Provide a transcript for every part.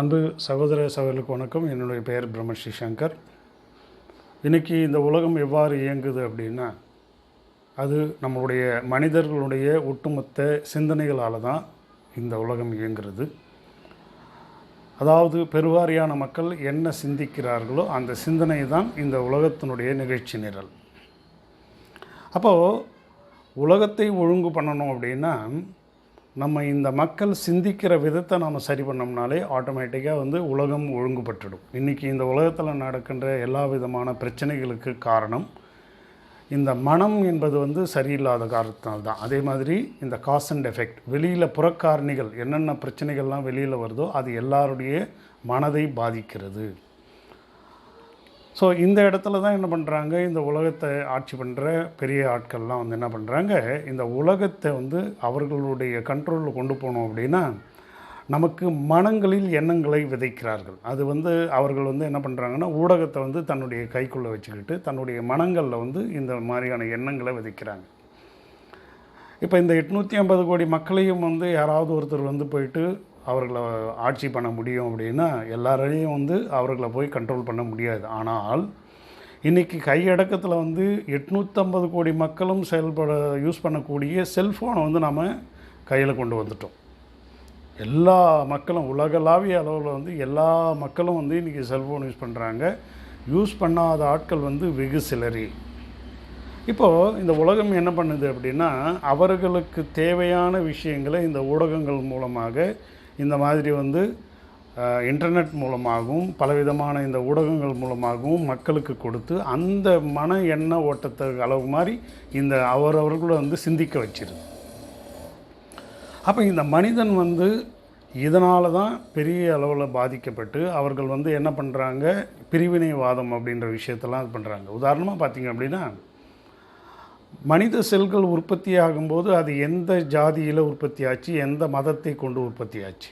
அன்பு சகோதர சகோதரர்களுக்கு வணக்கம். என்னுடைய பெயர் பிரம்மஸ்ரீ சங்கர். இன்றைக்கி இந்த உலகம் எவ்வாறு இயங்குது அப்படின்னா அது நம்மளுடைய மனிதர்களுடைய ஒட்டுமொத்த சிந்தனைகளால் தான் இந்த உலகம் இயங்குறது. அதாவது பெருவாரியான மக்கள் என்ன சிந்திக்கிறார்களோ அந்த சிந்தனை தான் இந்த உலகத்தினுடைய நிகழ்ச்சி நிரல். அப்போது உலகத்தை ஒழுங்கு பண்ணணும் அப்படின்னா நம்ம இந்த மக்கள் சிந்திக்கிற விதத்தை நாம் சரி பண்ணோம்னாலே ஆட்டோமேட்டிக்காக வந்து உலகம் ஒழுங்குபட்டுடும். இன்றைக்கி இந்த உலகத்தில் நடக்கின்ற எல்லா விதமான பிரச்சனைகளுக்கு காரணம் இந்த மனம் என்பது வந்து சரியில்லாத காரணத்தினால் தான் அதே மாதிரி இந்த காஸ் அண்ட் எஃபெக்ட் வெளியில் புறக்காரணிகள் என்னென்ன பிரச்சனைகள்லாம் வெளியில் வருதோ அது எல்லாருடைய மனதை பாதிக்கிறது. ஸோ இந்த இடத்துல தான் என்ன பண்ணுறாங்க இந்த உலகத்தை ஆட்சி பண்ணுற பெரிய ஆட்கள்லாம் வந்து என்ன பண்ணுறாங்க இந்த உலகத்தை வந்து அவர்களுடைய கண்ட்ரோலில் கொண்டு போனோம் அப்படின்னா நமக்கு மனங்களில் எண்ணங்களை விதைக்கிறார்கள். அது வந்து அவர்கள் வந்து என்ன பண்ணுறாங்கன்னா ஊடகத்தை வந்து தன்னுடைய கைக்குள்ளே வச்சுக்கிட்டு தன்னுடைய மனங்களில் வந்து இந்த மாதிரியான எண்ணங்களை விதைக்கிறாங்க. இப்போ இந்த எட்நூற்றி ஐம்பது கோடி மக்களையும் வந்து யாராவது ஒருத்தர் வந்து போயிட்டு அவர்களை ஆட்சி பண்ண முடியும் அப்படின்னா எல்லாரையும் வந்து அவர்களை போய் கண்ட்ரோல் பண்ண முடியாது. ஆனால் இன்றைக்கி கையடக்கத்தில் வந்து எட்நூற்றம்பது கோடி மக்களும் செயல்பட யூஸ் பண்ணக்கூடிய செல்ஃபோனை வந்து நம்ம கையில் கொண்டு வந்துட்டோம். எல்லா மக்களும் உலகளாவிய அளவில் வந்து எல்லா மக்களும் வந்து இன்றைக்கி செல்ஃபோன் யூஸ் பண்ணுறாங்க யூஸ் பண்ணாத ஆட்கள் வந்து வெகு சிலரி. இப்போது இந்த உலகம் என்ன பண்ணுது அப்படின்னா அவர்களுக்கு தேவையான விஷயங்களை இந்த ஊடகங்கள் மூலமாக இந்த மாதிரி வந்து இன்டர்நெட் மூலமாகவும் பலவிதமான இந்த ஊடகங்கள் மூலமாகவும் மக்களுக்கு கொடுத்து அந்த மன எண்ண ஓட்டத்தை அளவு மாதிரி இந்த அவரவர்களை வந்து சிந்திக்க வச்சிருது. அப்போ இந்த மனிதன் வந்து இதனால தான் பெரிய அளவில் பாதிக்கப்பட்டு அவர்கள் வந்து என்ன பண்ணுறாங்க பிரிவினைவாதம் அப்படின்ற விஷயத்தெல்லாம் இது பண்ணுறாங்க உதாரணமாக பார்த்தீங்க அப்படின்னா மனித செல்கள் உற்பத்தி ஆகும்போது அது எந்த ஜாதியில் உற்பத்தி ஆச்சு எந்த மதத்தை கொண்டு உற்பத்தி ஆச்சு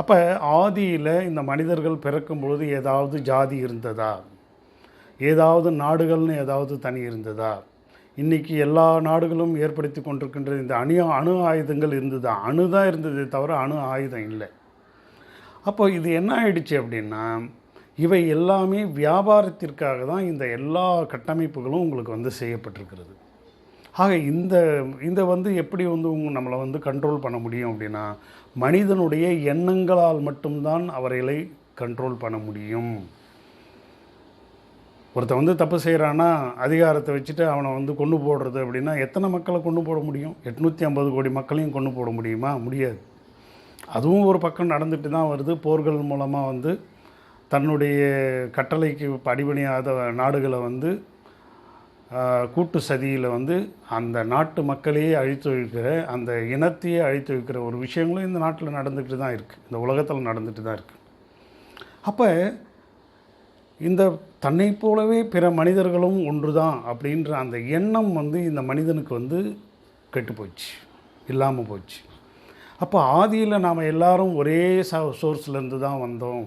அப்போ ஆதியில் இந்த மனிதர்கள் பிறக்கும்பொழுது ஏதாவது ஜாதி இருந்ததா? ஏதாவது நாடுகள்னு ஏதாவது தனி இருந்ததா? இன்றைக்கி எல்லா நாடுகளும் ஏற்படுத்தி கொண்டிருக்கின்ற இந்த அணு அணு ஆயுதங்கள் இருந்ததா? அணு தான் இருந்ததே தவிர அணு ஆயுதம் இல்லை. அப்போ இது என்ன ஆயிடுச்சு அப்படின்னா இவை எல்லாமே வியாபாரத்திற்காக தான் இந்த எல்லா கட்டமைப்புகளும் உங்களுக்கு வந்து செய்யப்பட்டிருக்கிறது. ஆக இந்த இதை வந்து எப்படி வந்து உங்க நம்மளை வந்து கண்ட்ரோல் பண்ண முடியும் அப்படின்னா மனிதனுடைய எண்ணங்களால் மட்டும்தான் அவர்களை கண்ட்ரோல் பண்ண முடியும். ஒருத்தன் வந்து தப்பு செய்கிறான்னா அதிகாரத்தை வச்சுட்டு அவனை வந்து கொண்டு போடுறது அப்படின்னா எத்தனை மக்களை கொண்டு போட முடியும்? எட்நூற்றி ஐம்பது கோடி மக்களையும் கொண்டு போட முடியுமா? முடியாது. அதுவும் ஒரு பக்கம் நடந்துட்டு தான் வருது. போர்கள் மூலமாக வந்து தன்னுடைய கட்டளைக்கு அடிபணியாத நாடுகளை வந்து கூட்டு சதியில் வந்து அந்த நாட்டு மக்களையே அழித்து வைக்கிற அந்த இனத்தையே அழித்து வைக்கிற ஒரு விஷயங்களும் இந்த நாட்டில் நடந்துகிட்டு தான் இருக்குது இந்த உலகத்தில் நடந்துட்டு தான் இருக்குது அப்போ இந்த தன்னை போலவே பிற மனிதர்களும் ஒன்று தான் அப்படின்ற அந்த எண்ணம் வந்து இந்த மனிதனுக்கு வந்து கெட்டு போச்சு இல்லாமல் போச்சு. அப்போ ஆதியில் நாம் எல்லாரும் ஒரே ச சோர்ஸ்லேருந்து தான் வந்தோம்.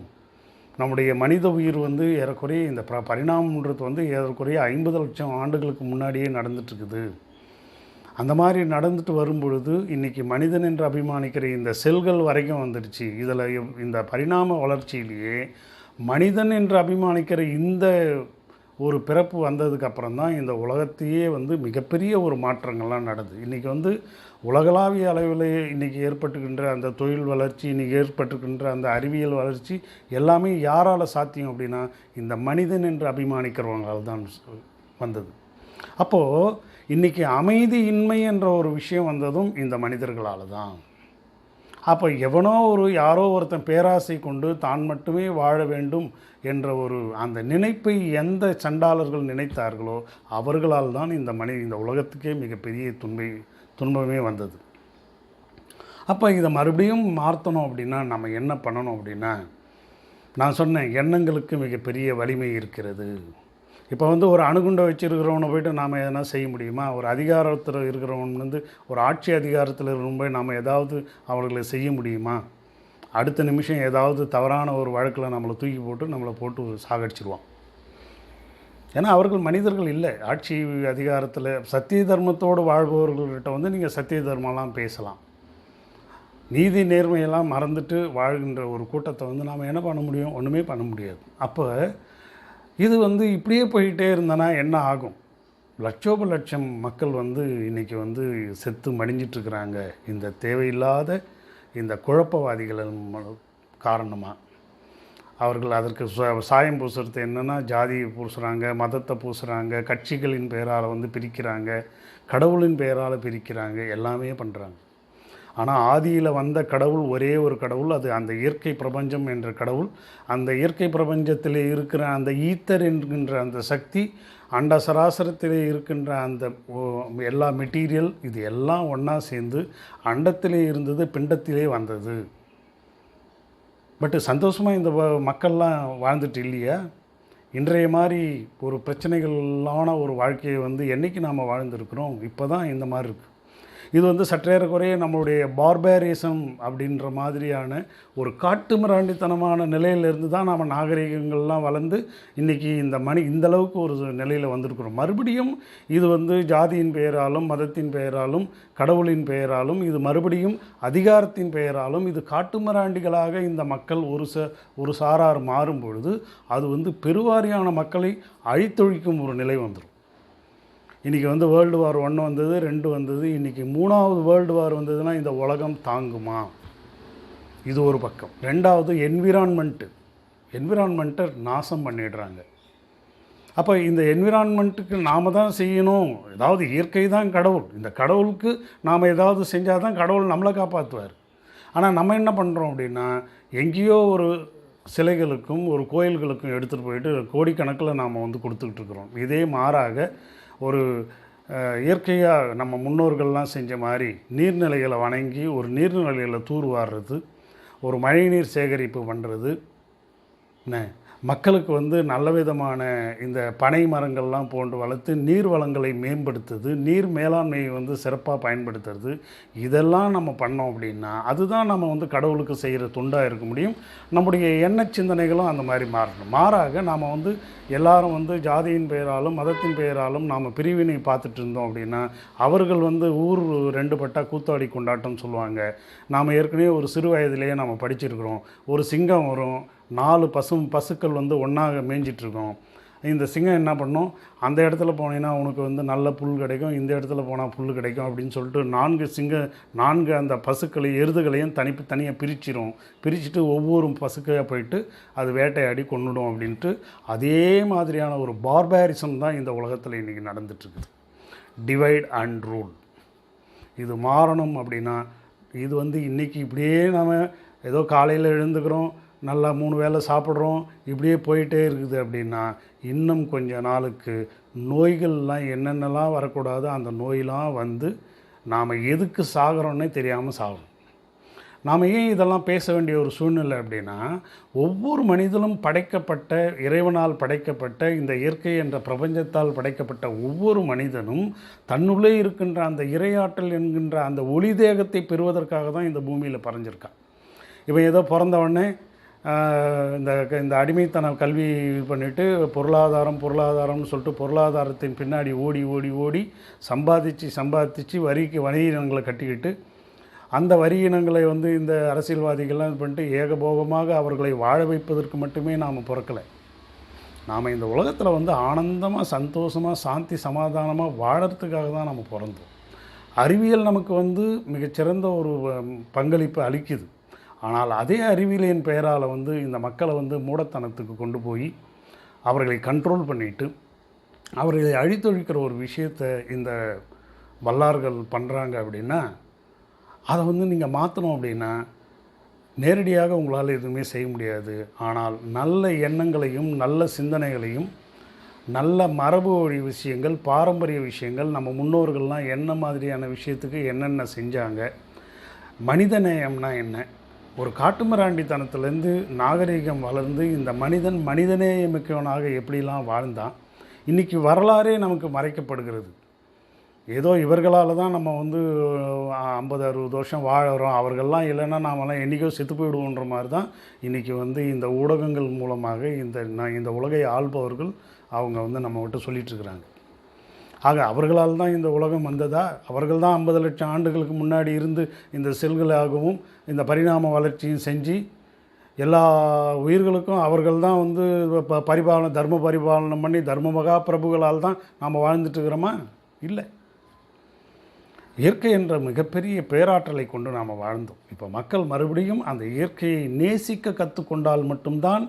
நம்முடைய மனித உயிர் வந்து ஏறக்குறைய இந்த ப பரிணாமன்றது வந்து ஏறக்குறைய ஐம்பது லட்சம் ஆண்டுகளுக்கு முன்னாடியே நடந்துட்டுருக்குது. அந்த மாதிரி நடந்துட்டு வரும்பொழுது இன்றைக்கி மனிதன் என்று அபிமானிக்கிற இந்த செல்கள் வரைக்கும் வந்துடுச்சு. இதில் இந்த பரிணாம வளர்ச்சியிலேயே மனிதன் என்று அபிமானிக்கிற இந்த ஒரு பிறப்பு வந்ததுக்கு அப்புறம் தான் இந்த உலகத்தையே வந்து மிகப்பெரிய ஒரு மாற்றங்கள்லாம் நடக்குது இன்றைக்கி வந்து உலகளாவிய அளவிலேயே இன்றைக்கி ஏற்பட்டுக்கின்ற அந்த தொழில் வளர்ச்சி இன்றைக்கி ஏற்பட்டுக்கின்ற அந்த அறிவியல் வளர்ச்சி எல்லாமே யாரால் சாத்தியம் அப்படின்னா இந்த மனிதன் என்று அபிமானிக்கிறவங்களால் தான் வந்தது. அப்போது இன்றைக்கி அமைதியின்மை என்ற ஒரு விஷயம் வந்ததும் இந்த மனிதர்களால் தான் அப்போ எவனோ ஒரு யாரோ ஒருத்தன் பேராசை கொண்டு தான் மட்டுமே வாழ வேண்டும் என்ற ஒரு அந்த நினைப்பை எந்த சண்டாளர்கள் நினைத்தார்களோ அவர்களால் தான் இந்த மனி இந்த உலகத்துக்கே மிகப்பெரிய துன்பை துன்பமே வந்தது. அப்போ இதை மறுபடியும் மாற்றணும் அப்படின்னா நம்ம என்ன பண்ணணும் அப்படின்னா நான் சொன்னேன் எண்ணங்களுக்கு மிகப்பெரிய வலிமை இருக்கிறது. இப்போ வந்து ஒரு அணுகுண்டை வச்சுருக்கிறவனை போய்ட்டு நாம் எதனா செய்ய முடியுமா? ஒரு அதிகாரத்தில் இருக்கிறவன் வந்து ஒரு ஆட்சி அதிகாரத்தில் இருக்கும்போது நாம் ஏதாவது அவர்களை செய்ய முடியுமா? அடுத்த நிமிஷம் ஏதாவது தவறான ஒரு வழக்கில் நம்மளை தூக்கி போட்டு நம்மளை போட்டு சாகடிச்சிருவான். ஏன்னா அவர்கள் மனிதர்கள் இல்லை. ஆட்சி அதிகாரத்தில் சத்திய தர்மத்தோடு வாழ்பவர்கள்கிட்ட வந்து நீங்கள் சத்திய தர்மம்லாம் பேசலாம். நீதி நேர்மையெல்லாம் மறந்துட்டு வாழ்கின்ற ஒரு கூட்டத்தை வந்து நாம் என்ன பண்ண முடியும்? ஒன்றுமே பண்ண முடியாது. அப்போ இது வந்து இப்படியே போயிட்டே இருந்தனா என்ன ஆகும்? லட்சோப லட்சம் மக்கள் வந்து இன்றைக்கி வந்து செத்து மடிஞ்சிட்ருக்கிறாங்க. இந்த தேவையில்லாத இந்த குழப்பவாதிகள் காரணமாக அவர்கள் அதற்கு சாயம் பூசுறது என்னென்னா ஜாதியை பூசுகிறாங்க மதத்தை பூசுகிறாங்க கட்சிகளின் பெயரால் வந்து பிரிக்கிறாங்க கடவுளின் பெயரால் பிரிக்கிறாங்க எல்லாமே பண்ணுறாங்க ஆனால் ஆதியில் வந்த கடவுள் ஒரே ஒரு கடவுள் அது அந்த இயற்கை பிரபஞ்சம் என்ற கடவுள். அந்த இயற்கை பிரபஞ்சத்தில் இருக்கிற அந்த ஈத்தர் என்கின்ற அந்த சக்தி அண்ட சராசரத்தில் இருக்கின்ற அந்த எல்லா மெட்டீரியல் இது எல்லாம் ஒன்றா சேர்ந்து அண்டத்திலே இருந்தது பிண்டத்திலே வந்தது. பட்டு சந்தோஷமாக இந்த வ- மக்கள்லாம் வாழ்ந்துட்டு இல்லையா? இன்றைய மாதிரி ஒரு பிரச்சனைகளான ஒரு வாழ்க்கையை வந்து என்றைக்கு நாம் வாழ்ந்துருக்குறோம்? இப்போ தான் இந்த மாதிரி இருக்குது இது வந்து சற்றேறக்குறைய நம்மளுடைய பார்பேரிசம் அப்படின்ற மாதிரியான ஒரு காட்டு மிராண்டித்தனமான நிலையிலிருந்து தான் நாம் நாகரிகங்கள்லாம் வளர்ந்து இன்றைக்கி இந்த மணி இந்த அளவுக்கு ஒரு நிலையில் வந்திருக்கிறோம். மறுபடியும் இது வந்து ஜாதியின் பெயராலும் மதத்தின் பெயராலும் கடவுளின் பெயராலும் இது மறுபடியும் அதிகாரத்தின் பெயராலும் இது காட்டுமிராண்டிகளாக இந்த மக்கள் ஒரு ச ஒரு சாரார் மாறும் பொழுது அது வந்து பெருவாரியான மக்களை அழித்தொழிக்கும் ஒரு நிலை வந்துடும் இன்றைக்கி வந்து வேர்ல்டு வார் ஒன்று வந்தது ரெண்டு வந்தது. இன்றைக்கி மூணாவது வேர்ல்டு வார் வந்ததுன்னா இந்த உலகம் தாங்குமா? இது ஒரு பக்கம். ரெண்டாவது என்விரான்மெண்ட்டு என்விரான்மெண்ட்டை நாசம் பண்ணிடுறாங்க. அப்போ இந்த என்விரான்மெண்ட்டுக்கு நாம் தான் செய்யணும். ஏதாவது இயற்கை தான் கடவுள். இந்த கடவுளுக்கு நாம் ஏதாவது செஞ்சால் தான் கடவுள் நம்மளை காப்பாற்றுவார் ஆனால் நம்ம என்ன பண்ணுறோம் அப்படின்னா எங்கேயோ ஒரு சிலைகளுக்கும் ஒரு கோயில்களுக்கும் எடுத்துகிட்டு போயிட்டு கோடிக்கணக்கில் நாம் வந்து கொடுத்துக்கிட்டு இருக்கிறோம். இதே மாறாக ஒரு இயற்கையாக நம்ம முன்னோர்கள்லாம் செஞ்ச மாதிரி நீர்நிலைகளை வணங்கி ஒரு நீர்நிலைகளை தூர்வாடுறது ஒரு மழைநீர் சேகரிப்பு பண்ணுறது என்ன? மக்களுக்கு வந்து நல்ல விதமான இந்த பனை மரங்கள்லாம் போன்று வளர்த்து நீர் வளங்களை மேம்படுத்துது நீர் மேலாண்மையை வந்து சிறப்பாக பயன்படுத்துறது. இதெல்லாம் நம்ம பண்ணோம் அப்படின்னா அதுதான் நம்ம வந்து கடவுளுக்கு செய்கிற துண்டாக இருக்க முடியும். நம்முடைய எண்ண சிந்தனைகளும் அந்த மாதிரி மாறணும். மாறாக நாம் வந்து எல்லாரும் வந்து ஜாதியின் பெயராலும் மதத்தின் பெயராலும் நாம் பிரிவினை பார்த்துட்டு இருந்தோம் அப்படின்னா அவர்கள் வந்து ஊர் ரெண்டு பட்டா கூத்தாடி கொண்டாட்டம் சொல்லுவாங்க. நாம் ஏற்கனவே ஒரு சிறு வயதிலேயே நாம் படிச்சிருக்கிறோம். ஒரு சிங்கம் வரும். நாலு பசு பசுக்கள் வந்து ஒன்றாக மேய்ஞ்சிட்ருக்கோம். இந்த சிங்கம் என்ன பண்ணும்? அந்த இடத்துல போனீங்கன்னா உனக்கு வந்து நல்ல புல் கிடைக்கும். இந்த இடத்துல போனால் புல் கிடைக்கும் அப்படின்னு சொல்லிட்டு நான்கு சிங்க நான்கு அந்த பசுக்களை எருதுகளையும் தனி தனியாக பிரிச்சிடும் பிரிச்சுட்டு ஒவ்வொரு பசுக்கையாக போயிட்டு அது வேட்டையாடி கொன்னுடும் அப்படின்ட்டு அதே மாதிரியான ஒரு பார்பாரிசம் தான் இந்த உலகத்தில் இன்றைக்கி நடந்துட்டுருக்குது டிவைட் அண்ட் ரூல் இது மாறணும் அப்படின்னா இது வந்து இன்றைக்கி இப்படியே நம்ம ஏதோ காலையில் எழுந்துக்கிறோம் நல்லா மூணு வேளை சாப்பிட்றோம் இப்படியே போயிட்டே இருக்குது அப்படின்னா இன்னும் கொஞ்ச நாளுக்கு நோய்கள்லாம் என்னென்னலாம் வரக்கூடாதோ அந்த நோயெலாம் வந்து நாம் எதுக்கு சாகிறோன்னே தெரியாமல் சாகணும் நாம் ஏன் இதெல்லாம் பேச வேண்டிய ஒரு சூழ்நிலை அப்படின்னா ஒவ்வொரு மனிதனும் படைக்கப்பட்ட இறைவனால் படைக்கப்பட்ட இந்த இயற்கை என்ற பிரபஞ்சத்தால் படைக்கப்பட்ட ஒவ்வொரு மனிதனும் தன்னுள்ளே இருக்கின்ற அந்த இறையாற்றல் என்கின்ற அந்த ஒளி தேகத்தை பெறுவதற்காக தான் இந்த பூமியில் பறஞ்சிருக்கான். இவன் ஏதோ பிறந்தவொடனே இந்த இந்த அடிமைத்தனம் கல்வி இது பண்ணிவிட்டு பொருளாதாரம் பொருளாதாரம்னு சொல்லிட்டு பொருளாதாரத்தின் பின்னாடி ஓடி ஓடி ஓடி சம்பாதிச்சு சம்பாதிச்சு வரிக்கு வணிகங்களை கட்டிக்கிட்டு அந்த வரி இனங்களை வந்து இந்த அரசியல்வாதிகள்லாம் இது பண்ணிட்டு ஏகபோகமாக அவர்களை வாழ வைப்பதற்கு மட்டுமே நாம் பிறக்கலை. நாம் இந்த உலகத்தில் வந்து ஆனந்தமாக சந்தோஷமாக சாந்தி சமாதானமாக வாழறதுக்காக தான் நம்ம பிறந்தோம். அறிவியல் நமக்கு வந்து மிகச்சிறந்த ஒரு பங்களிப்பு அளிக்குது. ஆனால் அதே அறிவியலின் பெயரால் வந்து இந்த மக்களை வந்து மூடத்தனத்துக்கு கொண்டு போய் அவர்களை கண்ட்ரோல் பண்ணிட்டு அவர்களை அழித்தொழிக்கிற ஒரு விஷயத்தை இந்த வல்லார்கள் பண்ணுறாங்க அப்படின்னா அதை வந்து நீங்கள் மாற்றணும் அப்படின்னா நேரடியாக உங்களால் எதுவுமே செய்ய முடியாது. ஆனால் நல்ல எண்ணங்களையும் நல்ல சிந்தனைகளையும் நல்ல மரபு வழி விஷயங்கள் பாரம்பரிய விஷயங்கள் நம்ம முன்னோர்கள்லாம் என்ன மாதிரியான விஷயத்துக்கு என்னென்ன செஞ்சாங்க மனிதநேயம்னா என்ன ஒரு காட்டுமிராண்டித்தனத்துலேருந்து நாகரிகம் வளர்ந்து இந்த மனிதன் மனிதநேயமிக்கவனாக எப்படிலாம் வாழ்ந்தான் இன்றைக்கி வரலாறே நமக்கு மறைக்கப்படுகிறது. ஏதோ இவர்களால் தான் நம்ம வந்து ஐம்பது அறுபது வருஷம் வாழறோம். அவர்கள்லாம் இல்லைன்னா நாமெல்லாம் என்றைக்கோ செத்து போயிடுவோன்ற மாதிரி தான் இன்றைக்கி வந்து இந்த ஊடகங்கள் மூலமாக இந்த நான் இந்த உலகை ஆள்பவர்கள் அவங்க வந்து நம்ம விட்டு சொல்லிகிட்ருக்குறாங்க ஆக அவர்களால் தான் இந்த உலகம் வந்ததா? அவர்கள் தான் ஐம்பது லட்சம் ஆண்டுகளுக்கு முன்னாடி இருந்து இந்த செல்களாகவும் இந்த பரிணாம வளர்ச்சியும் செஞ்சு எல்லா உயிர்களுக்கும் அவர்கள் தான் வந்து ப பரிபாலனை தர்ம பரிபாலனம் பண்ணி தர்ம மகா பிரபுகளால் தான் நாம் வாழ்ந்துட்டு இருக்கிறோமா? இல்லை. இயற்கை என்ற மிகப்பெரிய பேராற்றலை கொண்டு நாம் வாழ்ந்தோம். இப்போ மக்கள் மறுபடியும் அந்த இயற்கையை நேசிக்க கற்றுக்கொண்டால் மட்டும்தான்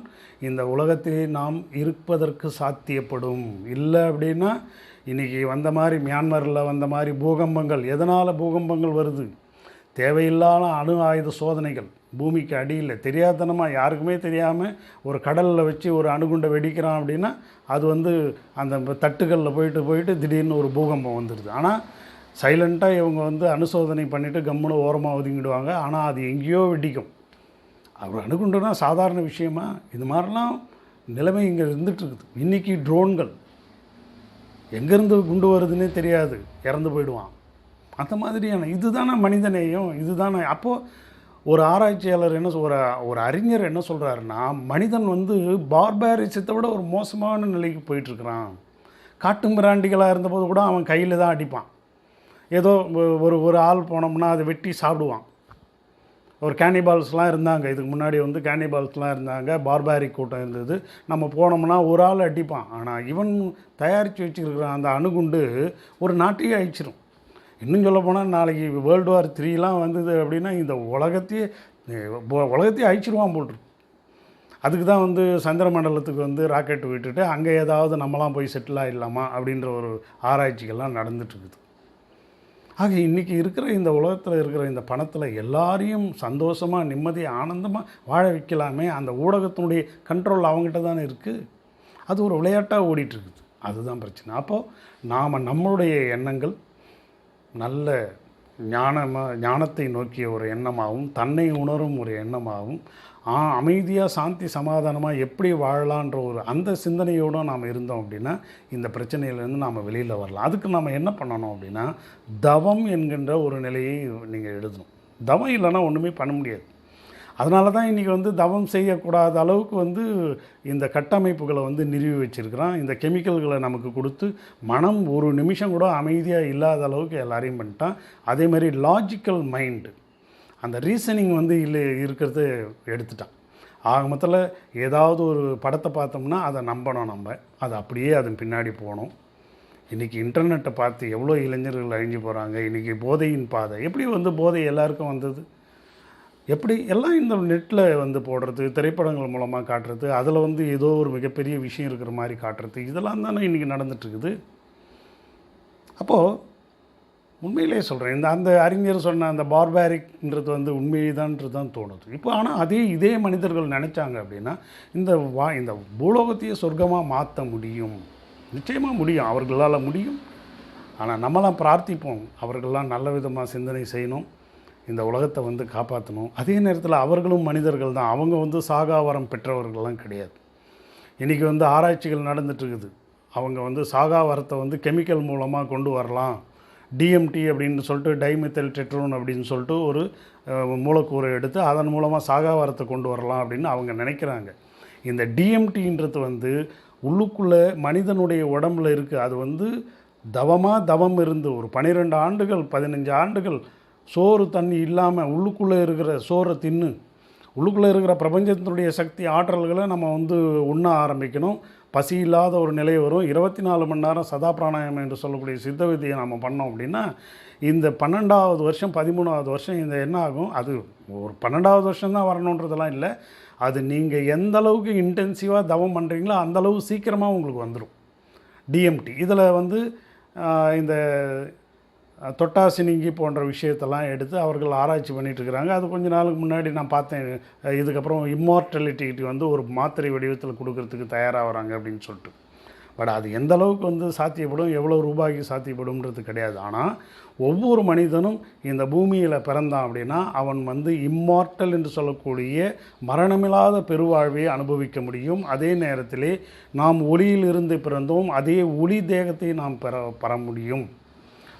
இந்த உலகத்திலே நாம் இருப்பதற்கு சாத்தியப்படும். இல்லை அப்படின்னா இன்றைக்கி வந்த மாதிரி மியான்மரில் வந்த மாதிரி பூகம்பங்கள் எதனால் பூகம்பங்கள் வருது? தேவையில்லாத அணு ஆயுத சோதனைகள் பூமிக்கு அடியில் தெரியாதனமாக யாருக்குமே தெரியாமல் ஒரு கடலில் வச்சு ஒரு அணுகுண்டை வெடிக்கிறான் அப்படின்னா அது வந்து அந்த தட்டுகளில் போயிட்டு போயிட்டு திடீர்னு ஒரு பூகம்பம் வந்துடுது ஆனால் சைலண்ட்டாக இவங்க வந்து அனுசோதனை பண்ணிவிட்டு கம்முன்னு ஓரமாக ஒதுங்கிடுவாங்க. ஆனால் அது எங்கேயோ வெடிக்கும். அவர் அணுகுண்டுனா சாதாரண விஷயமா? இது மாதிரிலாம் நிலைமை இங்கே இருந்துகிட்ருக்குது இன்றைக்கி ட்ரோன்கள். எங்கேருந்து குண்டு வருதுன்னே தெரியாது. இறந்து போயிடுவான். அந்த மாதிரியான இதுதானே மனிதநேயம் இதுதானே. அப்போது ஒரு ஆராய்ச்சியாளர் என்ன ஒரு ஒரு அறிஞர் என்ன சொல்கிறாருன்னா மனிதன் வந்து பார்பாரிசத்தை விட ஒரு மோசமான நிலைக்கு போயிட்டுருக்கிறான். காட்டு மிராண்டிகளாக இருந்தபோது கூட அவன் கையில் தான் அடிப்பான். ஏதோ ஒரு ஒரு ஆள் போனோம்னா அதை வெட்டி சாப்பிடுவான். ஒரு கேனிபால்ஸ்லாம் இருந்தாங்க. இதுக்கு முன்னாடி வந்து கேனிபால்ஸ்லாம் இருந்தாங்க. பார்பாரிக் கூட்டம் இருந்தது. நம்ம போனோம்னா ஒரு ஆள் அடிப்பான். ஆனால் இவன் தயாரித்து வச்சுருக்கிற அந்த அணுகுண்டு ஒரு நாட்டையே அழிச்சிரும். இன்னும் சொல்ல போனால் நாளைக்கு வேர்ல்டு வார் த்ரீலாம் வந்தது அப்படின்னா இந்த உலகத்தையே உலகத்தையே அழிச்சிருவான் போட்டுரு அதுக்கு தான் வந்து சந்திர மண்டலத்துக்கு வந்து ராக்கெட் விட்டுட்டு அங்கே ஏதாவது நம்மலாம் போய் செட்டில் ஆகிடலாமா அப்படின்ற ஒரு ஆராய்ச்சிகள்லாம் நடந்துட்டுருக்குது ஆக இன்றைக்கி இருக்கிற இந்த உலகத்தில் இருக்கிற இந்த பணத்தில் எல்லாரையும் சந்தோஷமாக நிம்மதியாக ஆனந்தமாக வாழ வைக்கலாமே. அந்த ஊடகத்தினுடைய கண்ட்ரோல் அவங்ககிட்ட தானே இருக்குது அது ஒரு விளையாட்டாக ஓடிட்டுருக்குது. அதுதான் பிரச்சனை. அப்போது நாம் நம்மளுடைய எண்ணங்கள் நல்ல ஞானமாக ஞானத்தை நோக்கிய ஒரு எண்ணமாகவும் தன்னை உணரும் ஒரு எண்ணமாகவும் அமைதியாக சாந்தி சமாதானமாக எப்படி வாழலான்ற ஒரு அந்த சிந்தனையோடு நாம் இருந்தோம் அப்படின்னா இந்த பிரச்சனையிலேருந்து நாம் வெளியில் வரலாம். அதுக்கு நம்ம என்ன பண்ணணும் அப்படின்னா தவம் என்கின்ற ஒரு நிலையை நீங்கள் எழுதணும். தவம் இல்லைன்னா ஒன்றுமே பண்ண முடியாது. அதனால தான் இன்றைக்கி வந்து தவம் செய்யக்கூடாத அளவுக்கு வந்து இந்த கட்டமைப்புகளை வந்து நிறுவி வச்சுருக்கிறான். இந்த கெமிக்கல்களை நமக்கு கொடுத்து மனம் ஒரு நிமிஷம் கூட அமைதியாக இல்லாத அளவுக்கு எல்லாரையும் பண்ணிட்டான். அதே மாதிரி லாஜிக்கல் மைண்டு அந்த ரீசனிங் வந்து இல்லை இருக்கிறது எடுத்துட்டான். ஆக மொத்தத்தில் ஏதாவது ஒரு படத்தை பார்த்தோம்னா அதை நம்பணும் நம்ம. அது அப்படியே அதன் பின்னாடி போகணும். இன்றைக்கி இன்டர்நெட்டை பார்த்து எவ்வளோ இளைஞர்கள் அழிஞ்சு போகிறாங்க இன்றைக்கி போதையின் பாதை. எப்படி வந்து போதை எல்லாருக்கும் வந்தது? எப்படி எல்லாம் இந்த நெட்டில் வந்து போடுறது திரைப்படங்கள் மூலமாக காட்டுறது அதில் வந்து ஏதோ ஒரு மிகப்பெரிய விஷயம் இருக்கிற மாதிரி காட்டுறது இதெல்லாம் தானே இன்றைக்கி நடந்துட்டுருக்குது அப்போது உண்மையிலே சொல்கிறேன் இந்த அந்த அறிஞர் சொன்ன அந்த பார்பாரிக்ன்றது வந்து உண்மைதான்றது தான் தோணுது. இப்போ ஆனால் அதே இதே மனிதர்கள் நினச்சாங்க அப்படின்னா இந்த வா இந்த பூலோகத்தையே சொர்க்கமாக மாற்ற முடியும். நிச்சயமாக முடியும். அவர்களால் முடியும். ஆனால் நம்மளாம் பிரார்த்திப்போம். அவர்கள்லாம் நல்ல விதமாக சிந்தனை செய்யணும். இந்த உலகத்தை வந்து காப்பாற்றணும் அதே நேரத்தில் அவர்களும் மனிதர்கள் தான். அவங்க வந்து சாகாவரம் பெற்றவர்கள்லாம் கிடையாது. இன்றைக்கி வந்து ஆராய்ச்சிகள் நடந்துட்டுருக்குது அவங்க வந்து சாகாவரத்தை வந்து கெமிக்கல் மூலமாக கொண்டு வரலாம். டிஎம்டி அப்படின்னு சொல்லிட்டு டைமெத்தல் டெட்ரோன் அப்படின்னு சொல்லிட்டு ஒரு அஹ், மூலக்கூறை எடுத்து அதன் மூலமாக சாகாவாரத்தை கொண்டு வரலாம் அப்படின்னு அவங்க நினைக்கிறாங்க. இந்த டிஎம்டின்றது வந்து உள்ளுக்குள்ளே மனிதனுடைய உடம்புல இருக்குது அது வந்து தவமாக தவம் இருந்து ஒரு பன்னிரெண்டு ஆண்டுகள் பதினஞ்சு ஆண்டுகள் சோறு தண்ணி இல்லாமல் உள்ளுக்குள்ளே இருக்கிற சோறை தின்னு உள்ளுக்குள்ளே இருக்கிற பிரபஞ்சத்தினுடைய சக்தி ஆற்றல்களை நம்ம வந்து உண்ண ஆரம்பிக்கணும். பசி இல்லாத ஒரு நிலை வரும். இருபத்தி நாலு மணி நேரம் சதா பிராணாயம் என்று சொல்லக்கூடிய சித்த வித்தியை நம்ம பண்ணோம் அப்படின்னா இந்த பன்னெண்டாவது வருஷம் பதிமூணாவது வருஷம் இந்த என்ன ஆகும்? அது ஒரு பன்னெண்டாவது வருஷம் தான் வரணுன்றதெல்லாம் இல்லை. அது நீங்கள் எந்த அளவுக்கு இன்டென்சிவாக தவம் பண்ணுறீங்களோ அந்தளவு சீக்கிரமாக உங்களுக்கு வந்துடும் டிஎம்டி இதில் வந்து இந்த தொட்டாசினிங்கி போன்ற விஷயத்தெல்லாம் எடுத்து அவர்கள் ஆராய்ச்சி பண்ணிகிட்ருக்குறாங்க அது கொஞ்ச நாளுக்கு முன்னாடி நான் பார்த்தேன். இதுக்கப்புறம் இம்மார்டலிட்டி வந்து ஒரு மாத்திரை வடிவத்தில் கொடுக்கறதுக்கு தயாராகிறாங்க அப்படின்னு சொல்லிட்டு. பட் அது எந்த அளவுக்கு வந்து சாத்தியப்படும் எவ்வளோ ரூபாய்க்கு சாத்தியப்படும்ன்றது கிடையாது. ஆனால் ஒவ்வொரு மனிதனும் இந்த பூமியில் பிறந்தான் அப்படின்னா அவன் வந்து இம்மார்ட்டல் என்று சொல்லக்கூடிய மரணமில்லாத பெருவாழ்வை அனுபவிக்க முடியும். அதே நேரத்திலே நாம் ஒளியிலிருந்து பிறந்தோம் அதே ஒளி தேகத்தை நாம் பெற பெற முடியும்.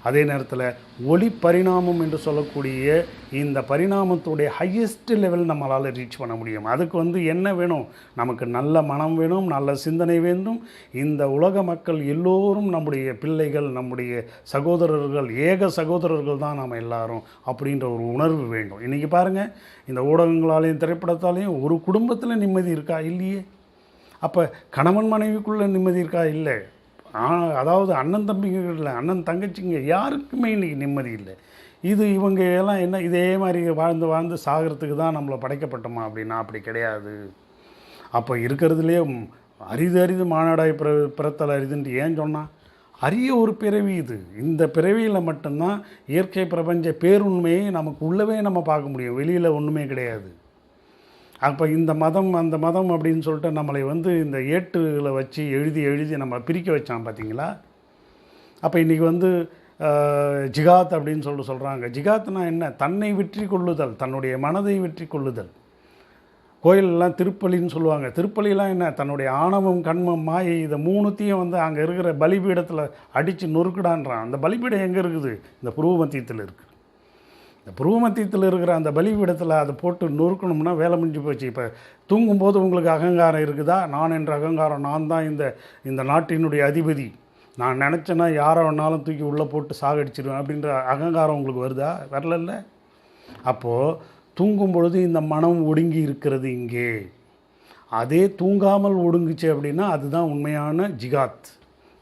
அதே நேரத்தில் ஒளி பரிணாமம் என்று சொல்லக்கூடிய இந்த பரிணாமத்துடைய ஹையஸ்ட் லெவல் நம்மளால் ரீச் பண்ண முடியும். அதுக்கு வந்து என்ன வேணும்? நமக்கு நல்ல மனம் வேணும் நல்ல சிந்தனை வேண்டும். இந்த உலக மக்கள் எல்லோரும் நம்முடைய பிள்ளைகள் நம்முடைய சகோதரர்கள் ஏக சகோதரர்கள் தான் நாம் எல்லாரும் அப்படின்ற ஒரு உணர்வு வேண்டும். இன்றைக்கி பாருங்கள் இந்த ஊடகங்களாலேயும் திரைப்படத்தாலேயும் ஒரு குடும்பத்தில் நிம்மதி இருக்கா இல்லையே? அப்போ கணவன் மனைவிக்குள்ளே நிம்மதி இருக்கா? இல்லை. அதாவது அண்ணன் தம்பிங்க இல்லை அண்ணன் தங்கச்சிங்க யாருக்குமே இன்றைக்கி நிம்மதி இல்லை. இது இவங்க எல்லாம் என்ன இதே மாதிரி வாழ்ந்து வாழ்ந்து சாகிறதுக்கு தான் நம்மளை படைக்கப்பட்டோமா அப்படின்னா அப்படி கிடையாது. அப்போ இருக்கிறதுலே அரிது அரிது மாநாடாய் பிற பிறத்தல் அரிதுன்ட்டு ஏன் சொன்னால் அரிய ஒரு பிறவி இது. இந்த பிறவியில் மட்டும்தான் இயற்கை பிரபஞ்ச பேருண்மையை நமக்கு உள்ளவே நம்ம பார்க்க முடியும். வெளியில் ஒன்றுமே கிடையாது. அப்போ இந்த மதம் அந்த மதம் அப்படின்னு சொல்லிட்டு நம்மளை வந்து இந்த ஏட்டுகளை வச்சு எழுதி எழுதி நம்ம பிரிக்க வச்சான் பார்த்தீங்களா அப்போ இன்றைக்கி வந்து ஜிகாத் அப்படின்னு சொல்லிட்டு சொல்கிறாங்க ஜிகாத்னா என்ன? தன்னை வெற்றி கொள்ளுதல் தன்னுடைய மனதை வெற்றி கொள்ளுதல். கோயிலெல்லாம் திருப்பலின்னு சொல்லுவாங்க. திருப்பலிலாம் என்ன? தன்னுடைய ஆணவம் கண்மம் மாயை இதை மூணுத்தையும் வந்து அங்கே இருக்கிற பலிபீடத்தில் அடித்து நொறுக்குடான்றான். அந்த பலிபீடம் எங்கே இருக்குது? இந்த புருவ மத்தியத்தில் இருக்குது இந்த புருவ மத்தியத்தில் இருக்கிற அந்த பலிபீடத்தில் அதை போட்டு நொறுக்கணும்னா வேலை முடிஞ்சு போச்சு. இப்போ தூங்கும்போது உங்களுக்கு அகங்காரம் இருக்குதா? நான் என்ற அகங்காரம் நான் தான் இந்த இந்த நாட்டினுடைய அதிபதி. நான் நினச்சேன்னா யாரை வேணாலும் தூக்கி உள்ளே போட்டு சாகடிச்சிடுவேன் அப்படின்ற அகங்காரம் உங்களுக்கு வருதா? வரலல்ல. அப்போது தூங்கும் பொழுது இந்த மனம் ஒடுங்கி இருக்கிறது இங்கே. அதே தூங்காமல் ஒடுங்குச்சு அப்படின்னா அதுதான் உண்மையான ஜிகாத்.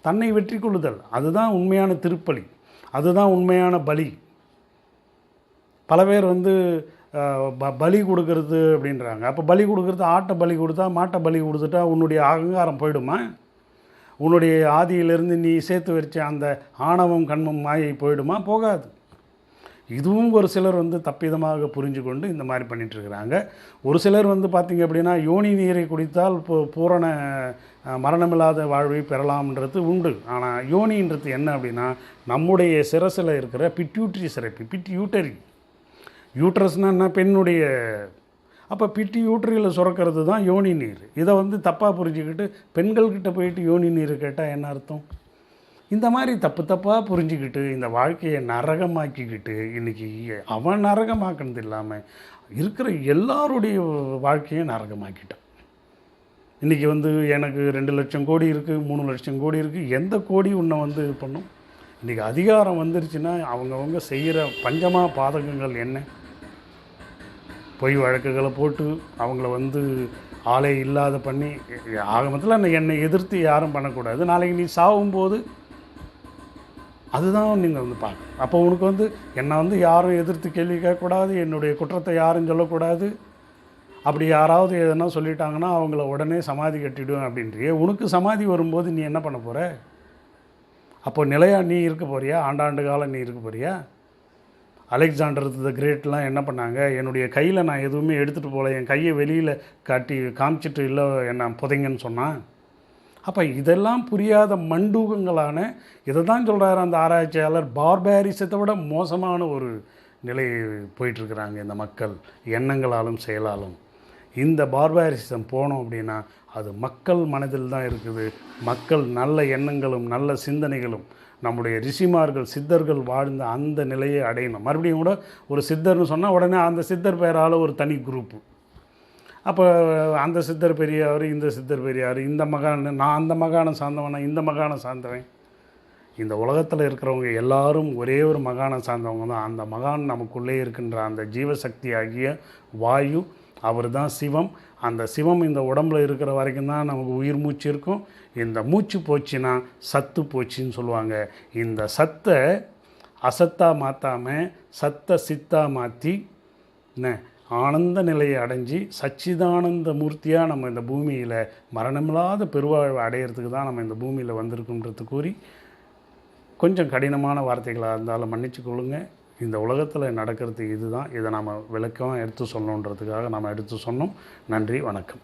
தன்னை வெற்றி கொள்ளுதல். அதுதான் உண்மையான திருப்பலி. அதுதான் உண்மையான பலி. பல பேர் வந்து ப பலி கொடுக்கறது அப்படின்றாங்க. அப்போ பலி கொடுக்கறது ஆட்டை பலி கொடுத்தா மாட்டை பலி கொடுத்துட்டா உன்னுடைய அகங்காரம் போயிடுமா? உன்னுடைய ஆதியிலிருந்து நீ சேர்த்து வச்ச அந்த ஆணவம் கண்மம் மாயை போயிடுமா? போகாது. இதுவும் ஒரு சிலர் வந்து தப்பிதமாக புரிஞ்சு கொண்டு இந்த மாதிரி பண்ணிகிட்ருக்கிறாங்க ஒரு சிலர் வந்து பார்த்திங்க அப்படின்னா யோனி நீரை குடித்தால் பூ பூரண மரணமில்லாத வாழ்வை பெறலாம்ன்றது உண்டு. ஆனால் யோனின்றது என்ன அப்படின்னா நம்முடைய சிரசில் இருக்கிற பிட்யூட்ரி சிறப்பு பிட்யூட்டரி. யூட்ரஸ்னா என்ன? பெண்ணுடைய. அப்போ பிட்டி யூட்ரியில் சுரக்கிறது தான் யோனி நீர். இதை வந்து தப்பாக புரிஞ்சுக்கிட்டு பெண்கள்கிட்ட போயிட்டு யோனி நீர் கேட்டால் என்ன அர்த்தம்? இந்த மாதிரி தப்பு தப்பாக புரிஞ்சுக்கிட்டு இந்த வாழ்க்கையை நரகமாக்கிக்கிட்டு இன்றைக்கி அவன் நரகமாக்கினது இல்லாமல் இருக்கிற எல்லாருடைய வாழ்க்கையும் நரகமாக்கிட்டான். இன்றைக்கி வந்து எனக்கு ரெண்டு லட்சம் கோடி இருக்குது மூணு லட்சம் கோடி இருக்குது எந்த கோடி உன்னை வந்து இது பண்ணும்? இன்றைக்கி அதிகாரம் வந்துருச்சுன்னா அவங்கவுங்க செய்கிற பஞ்சமாக பாதகங்கள் என்ன? பொய் வழக்குகளை போட்டு அவங்கள வந்து ஆளே இல்லாத பண்ணி ஆக மொத்தத்தில் என்னை எதிர்த்து யாரும் பண்ணக்கூடாது. நாளைக்கு நீ சாகும்போது அதுதான் நீங்கள் வந்து பார்க்கணும். அப்போ உனக்கு வந்து என்னை வந்து யாரும் எதிர்த்து கேள்வி கேட்கக்கூடாது என்னுடைய குற்றத்தை யாரும் சொல்லக்கூடாது. அப்படி யாராவது எதனா சொல்லிட்டாங்கன்னா அவங்கள உடனே சமாதி கட்டிடுவேன் அப்படின்றியே. உனக்கு சமாதி வரும்போது நீ என்ன பண்ண போகிற அப்போ நிலையா நீ இருக்க போறியா? ஆண்டாண்டு காலம் நீ இருக்க போறியா? அலெக்சாண்டர் த கிரேட்லாம் என்ன பண்ணாங்க? என்னுடைய கையில் நான் எதுவுமே எடுத்துகிட்டு போகல. என் கையை வெளியில் காட்டி காமிச்சிட்டு இல்லை என்ன புதைங்கன்னு சொன்னான். அப்போ இதெல்லாம் புரியாத மண்டூகங்களான இதை தான் சொல்கிறார் அந்த ஆராய்ச்சியாளர் பார்பாரிசத்தை விட மோசமான ஒரு நிலை போயிட்டுருக்குறாங்க இந்த மக்கள் எண்ணங்களாலும் செயலாலும். இந்த பார்பாரிசம் போனோம் அப்படின்னா அது மக்கள் மனதில் தான் இருக்குது. மக்கள் நல்ல எண்ணங்களும் நல்ல சிந்தனைகளும் நம்முடைய ரிஷிமார்கள் சித்தர்கள் வாழ்ந்த அந்த நிலையை அடையணும். மறுபடியும் கூட ஒரு சித்தர்னு சொன்னால் உடனே அந்த சித்தர் பெயரால் ஒரு தனி குரூப்பு அப்போ அந்த சித்தர் பெரியார் இந்த சித்தர் பெரியார் இந்த மகான் நான் அந்த மகானை சார்ந்தவனா இந்த மகானை சார்ந்தவன். இந்த உலகத்தில் இருக்கிறவங்க எல்லாரும் ஒரே ஒரு மகானை சார்ந்தவங்க தான். அந்த மகான் நமக்குள்ளே இருக்கின்ற அந்த ஜீவசக்தி ஆகிய வாயு அவர் தான் சிவம். அந்த சிவம் இந்த உடம்புல இருக்கிற வரைக்கும் தான் நமக்கு உயிர் மூச்சு இருக்கும். இந்த மூச்சு போச்சுன்னா சத்து போச்சுன்னு சொல்லுவாங்க. இந்த சத்தை அசத்தாக மாற்றாமல் சத்தை சித்தா மாற்றி என்ன ஆனந்த நிலையை அடைஞ்சு சச்சிதானந்த மூர்த்தியாக நம்ம இந்த பூமியில் மரணமில்லாத பெருவாழ்வு அடையிறதுக்கு தான் நம்ம இந்த பூமியில் வந்திருக்குன்றது கூறி கொஞ்சம் கடினமான வார்த்தைகளாக இருந்தாலும் மன்னிச்சு கொள்ளுங்கள் இந்த உலகத்தில் நடக்கிறது இதுதான். இதை நாம் விளக்கம் எடுத்து சொல்லணுன்றதுக்காக நாம் எடுத்து சொன்னோம். நன்றி வணக்கம்.